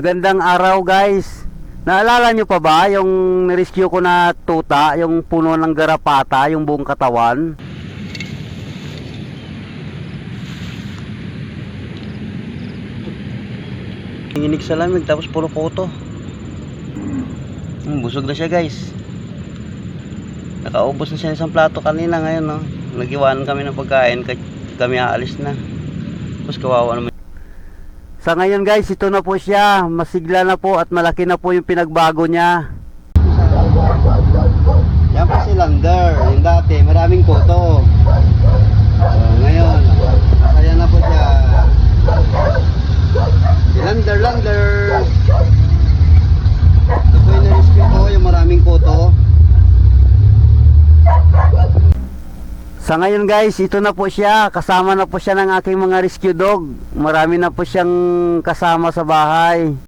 Magandang araw guys. Naalala nyo pa ba yung rescue ko na tuta, yung puno ng garapata, yung buong katawan? Nanginig sa lamig tapos puro koto. Hmm, busog na siya guys. Nakaubos na siya ng isang plato kanina ngayon no. Nagiwanan kami ng pagkain kami aalis na. Tapos kawawa naman. Sa ngayon guys, ito na po siya. Masigla na po at malaki na po yung pinagbago niya. Yan po si Lander. Yung dati, maraming koto. So, ngayon, masaya na po siya. Si Lander, Lander. Ito po yung na-rescue ko, yung maraming koto. Sa ngayon guys, ito na po siya. Kasama na po siya ng aking mga rescue dog. Marami na po siyang kasama sa bahay.